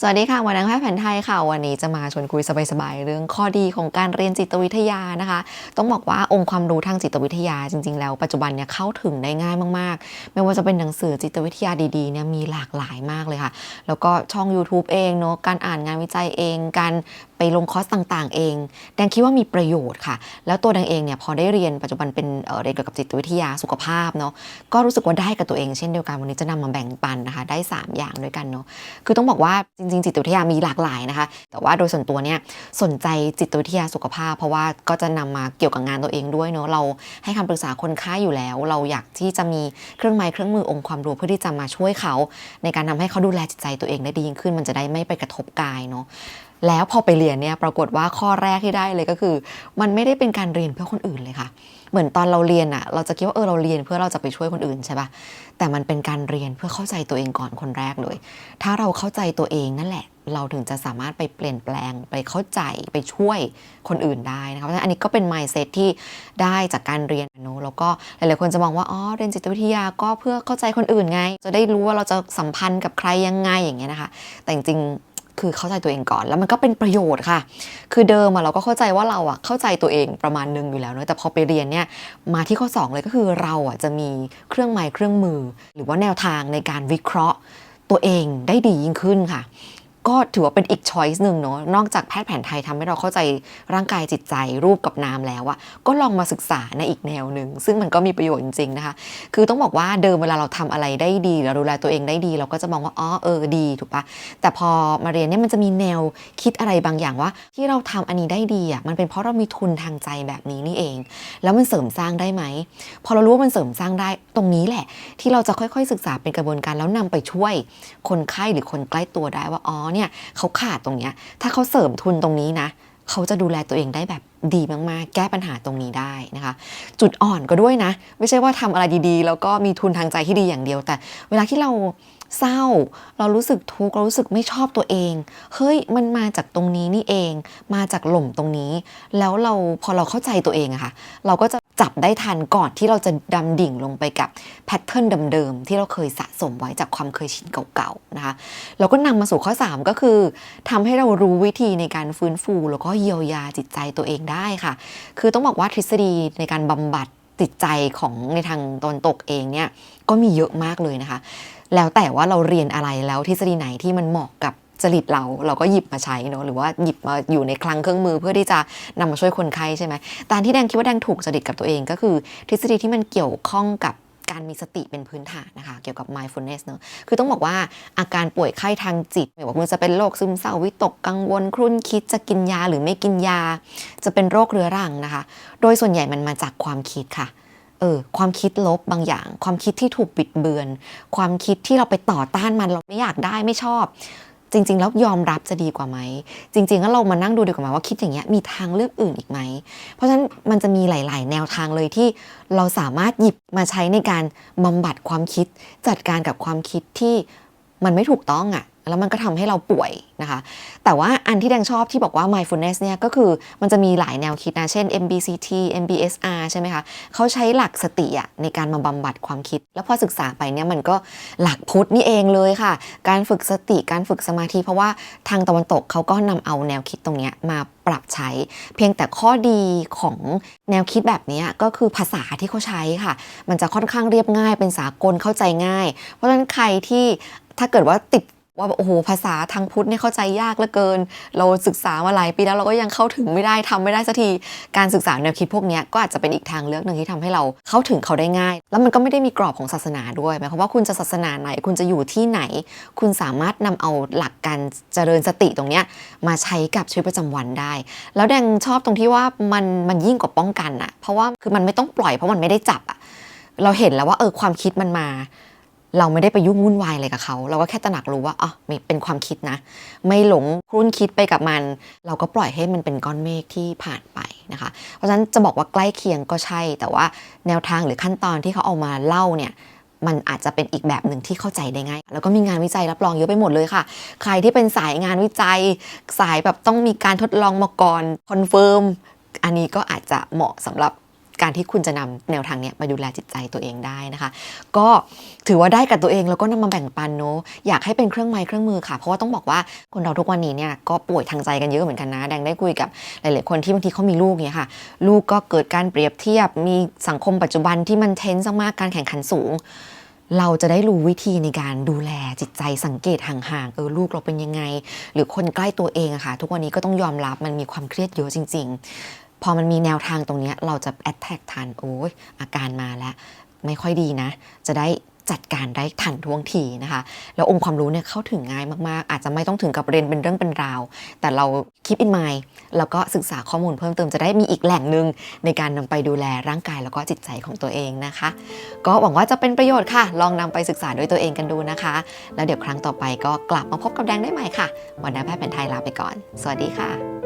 สวัสดีค่ะวันนังแพทย์แผนไทยค่ะ วันนี้จะมาชวนคุยสบายๆ เรื่องข้อดีของการเรียนจิตวิทยานะคะ ต้องบอกว่าองค์ความรู้ทางจิตวิทยาจริงๆ แล้วปัจจุบันเนี่ยเข้าถึงได้ง่ายมากๆ ไม่ว่าจะเป็นหนังสือจิตวิทยาดีๆเนี่ยมีหลากหลายมากเลยค่ะ แล้วก็ช่อง YouTube เองเนาะการอ่านงานวิจัยเอง การ ไปลงคอร์สต่างๆ เอง แดงคิดว่ามีประโยชน์ค่ะ แล้วตัวแดงเองเนี่ยพอได้เรียนปัจจุบันเป็นเเรียนเกี่ยวกับจิตวิทยาสุขภาพเนาะก็รู้สึกว่าได้กับตัวเองเช่นเดียวกันวันนี้จะนำมาแบ่งปันนะคะ ได้ 3 อย่างด้วยกันเนาะคือต้องบอกว่าจริงๆ จิตวิทยามีหลากหลายนะคะ แต่ว่าโดยส่วนตัวเนี่ยสนใจจิตวิทยาสุขภาพ เพราะว่าก็จะนำมาเกี่ยวกับงานตัวเองด้วยเนาะเราให้คำปรึกษาคนไข้อยู่แล้ว เราอยากที่จะมีเครื่องไม้เครื่องมือองค์ความรู้เพื่อที่จะมาช่วยเขา ในการทำให้เขาดูแลจิตใจตัวเองได้ดียิ่งขึ้น มันจะได้ไม่ไปกระทบกายเนาะ แล้วพอไปเรียนเนี่ยปรากฏว่าข้อแรกที่ได้เลยก็คือ มันไม่ได้เป็นการเรียนเพื่อคนอื่นเลยค่ะ เหมือนตอนเราเรียนอะเราจะคิดว่าเออเราเรียนเพื่อเราจะไปช่วยคนอื่นใช่ปะแต่มันเป็นการเรียนเพื่อเข้าใจตัวเองก่อนคนแรกเลย ถ้าเราเข้าใจตัวเองนั่นแหละ เราถึงจะสามารถไปเปลี่ยนแปลงไปเข้าใจไปช่วยคนอื่นได้นะคะเพราะฉะนั้นอันนี้ก็เป็น mindset ที่ได้จากการเรียนนอะแล้วก็หลายๆคนจะมองว่าอ๋อเรียนจิตวิทยาก็เพื่อเข้าใจคนอื่นไง จะได้รู้ว่าเราจะสัมพันธ์กับใครยังไงอย่างเงี้ยนะคะ แต่จริง คือเข้าใจตัวเองก่อน แล้วมันก็เป็นประโยชน์ค่ะ คือเดิมอะเราก็เข้าใจว่าเราอะเข้าใจตัวเองประมาณนึงอยู่แล้วเนอะแต่พอไปเรียนเนี่ยมาที่ข้อ 2 เลยก็คือเราอะจะมีเครื่องไม้เครื่องมือ หรือว่าแนวทางในการวิเคราะห์ตัวเองได้ดียิ่งขึ้นค่ะ ก็ถือว่าเป็นอีกช้อยส์หนึ่งเนาะนอกจากแพทย์แผนไทยทำให้เราเข้าใจร่างกายจิตใจรูปกับนามแล้วอะก็ลองมาศึกษาในอีกแนวหนึ่งซึ่งมันก็มีประโยชน์จริงๆนะคะ คือต้องบอกว่าเดิมเวลาเราทำอะไรได้ดีเราดูแลตัวเองได้ดี เราก็จะมองว่าอ๋อเออดีถูกปะแต่พอมาเรียนเนี่ยมันจะมีแนวคิดอะไรบางอย่างว่า ที่เราทำอันนี้ได้ดีอะมันเป็นเพราะเรามีทุนทางใจแบบนี้นี่เอง แล้วมันเสริมสร้างได้ไหมพอเรารู้ว่ามันเสริมสร้างได้ตรงนี้แหละ ที่เราจะค่อยๆ ศึกษาเป็นกระบวนการแล้วนำไปช่วยคนไข้หรือคนใกล้ตัวได้ว่าอ๋อเนี่ยเขาขาดตรงเนี้ยถ้าเขาเสริมทุนตรงนี้นะ เขาจะดูแลตัวเองได้แบบดีมากๆ แก้ปัญหาตรงนี้ได้นะคะ จุดอ่อนก็ด้วยนะ ไม่ใช่ว่าทำอะไรดีๆ แล้วก็มีทุนทางใจที่ดีอย่างเดียว แต่เวลาที่เราเศร้า เรารู้สึกทุกข์เรารู้สึกไม่ชอบตัวเอง เฮ้ยมันมาจากตรงนี้นี่เอง มาจากหล่มตรงนี้ แล้วเราพอเราเข้าใจตัวเองอะค่ะ เราก็จะจับได้ทันก่อนที่เราจะดำดิ่งลงไปกับแพทเทิร์นเดิมๆที่เราเคยสะสมไว้จากความเคยชินเก่าๆนะคะ แล้วก็นำมาสู่ข้อ 3 ก็คือทำให้เรารู้วิธีในการฟื้นฟูแล้วก็เยียวยาจิตใจตัวเองได้ค่ะ คือต้องบอกว่าทฤษฎีในการบำบัดจิตใจของในทางตอนตกเองเนี่ยก็มีเยอะมากเลยนะคะ แล้วแต่ว่าเราเรียนอะไรแล้วทฤษฎีไหนที่มันเหมาะกับจริตเราเราก็หยิบมาใช้เนอะหรือว่าหยิบมาอยู่ในคลังเครื่องมือเพื่อที่จะนำมาช่วยคนไข้ใช่ไหมแต่อันที่แดงคิดว่าแดงถูกจริตกับตัวเองก็คือ ทฤษฎีที่มันเกี่ยวข้องกับ การมีสติเป็นพื้นฐานนะคะ เกี่ยวกับ mindfulness เนอะคือต้องบอกว่าอาการป่วยไข้ทางจิตไม่ว่าคุณจะเป็นโรคซึมเศร้าวิตกกังวล ครุ่นคิดจะกินยาหรือไม่กินยา จะเป็นโรคเรื้อรังนะคะ โดยส่วนใหญ่มันมาจากความคิดค่ะเออความคิดลบบางอย่าง ความคิดที่ถูกบิดเบือน ความคิดที่เราไปต่อต้านมันเราไม่อยากได้ไม่ชอบ จริง ๆ แล้วยอมรับจะดีกว่าไหม จริงๆแล้วเรามานั่งดูดีกว่าไหมว่าคิดอย่างเงี้ยมีทางเลือกอื่นอีกไหม เพราะฉะนั้นมันจะมีหลาย ๆ แนวทางเลยที่เราสามารถหยิบมาใช้ในการบำบัดความคิด จัดการกับความคิดที่มันไม่ถูกต้องอะ่ะ แล้วมันก็ทำให้เราป่วยนะคะ แต่ว่าอันที่แดงชอบที่บอกว่า mindfulness เนี่ยก็คือมันจะมีหลายแนวคิดนะ เช่น MBCT MBSR ใช่ไหมคะเขาใช้หลักสติอะในการมาบำบัดความคิด แล้วพอศึกษาไปเนี่ยมันก็หลักพุทธนี่เองเลยค่ะ การฝึกสติการฝึกสมาธิ เพราะว่าทางตะวันตกเขาก็นำเอาแนวคิดตรงเนี้ยมาปรับใช้ เพียงแต่ข้อดีของแนวคิดแบบนี้ก็คือภาษาที่เขาใช้ค่ะ มันจะค่อนข้างเรียบง่ายเป็นสากลเข้าใจง่าย เพราะฉะนั้นใครที่ถ้าเกิดว่าติด ว่าโอ้โหภาษาทางพุทธเนี่ยเข้าใจยากเหลือเกิน เราศึกษามาหลายปีแล้วเราก็ยังเข้าถึงไม่ได้ทำไม่ได้สักทีการศึกษาแนวคิดพวกนี้ก็อาจจะเป็นอีกทางเลือกหนึ่งที่ทำให้เราเข้าถึงเขาได้ง่าย แล้วมันก็ไม่ได้มีกรอบของศาสนาด้วยหมายความว่าคุณจะศาสนาไหน คุณจะอยู่ที่ไหน คุณสามารถนำเอาหลักการเจริญสติตรงเนี้ยมาใช้กับชีวิตประจำวันได้ แล้วแดงชอบตรงที่ว่ามันมันยิ่งกว่าป้องกันอะเพราะว่าคือมันไม่ต้องปล่อยเพราะมันไม่ได้จับอะเราเห็นแล้วว่าเออความคิดมันมา เราไม่ได้ไปยุ่งวุ่นวายอะไรกับเขา เราก็แค่ตระหนักรู้ว่าอ๋อเป็นความคิดนะ ไม่หลงครุ่นคิดไปกับมัน เราก็ปล่อยให้มันเป็นก้อนเมฆที่ผ่านไปนะคะ เพราะฉะนั้นจะบอกว่าใกล้เคียงก็ใช่ แต่ว่าแนวทางหรือขั้นตอนที่เขาเอามาเล่าเนี่ยมันอาจจะเป็นอีกแบบหนึ่งที่เข้าใจได้ง่าย แล้วก็มีงานวิจัยรับรองเยอะไปหมดเลยค่ะ ใครที่เป็นสายงานวิจัย สายแบบต้องมีการทดลองมาก่อนคอนเฟิร์มอันนี้ก็อาจจะเหมาะสำหรับ การที่คุณจะนำแนวทางเนี้ยมาดูแลจิตใจตัวเองได้นะคะ ก็ถือว่าได้กับตัวเองแล้วก็นำมาแบ่งปันเนอะอยากให้เป็นเครื่องไม้เครื่องมือค่ะ เพราะว่าต้องบอกว่าคนเราทุกวันนี้เนี่ยก็ป่วยทางใจกันเยอะเหมือนกันนะ แดงได้คุยกับหลาย ๆ คนที่บางทีเขามีลูกเนี่ยค่ะ ลูกก็เกิดการเปรียบเทียบ มีสังคมปัจจุบันที่มันเทนส์มากการแข่งขันสูงเราจะได้รู้วิธีในการดูแลจิตใจสังเกตห่างๆ เออลูกเราเป็นยังไง หรือคนใกล้ตัวเองอะค่ะ ทุกวันนี้ก็ต้องยอมรับมันมีความเครียดเยอะจริง ๆ พอมันมีแนวทางตรงนี้เราจะแอดแทกทันโอ้ยอาการมาแล้ว ไม่ค่อยดีนะ จะได้จัดการได้ทันท่วงทีนะคะ แล้วองค์ความรู้เนี่ยเข้าถึงง่ายมาก ๆ อาจจะไม่ต้องถึงกับเรียนเป็นเรื่องเป็นราว แต่เราคิดอินไมล์แล้วก็ศึกษาข้อมูลเพิ่มเติมจะได้มีอีกแหล่งหนึ่งในการนำไปดูแลร่างกายแล้วก็จิตใจของตัวเองนะคะ ก็หวังว่าจะเป็นประโยชน์ค่ะ ลองนำไปศึกษาด้วยตัวเองกันดูนะคะ แล้วเดี๋ยวครั้งต่อไปก็กลับมาพบกับแดงได้ใหม่ค่ะวันนี้แพทย์เป็นไทยลาไปก่อน สวัสดีค่ะ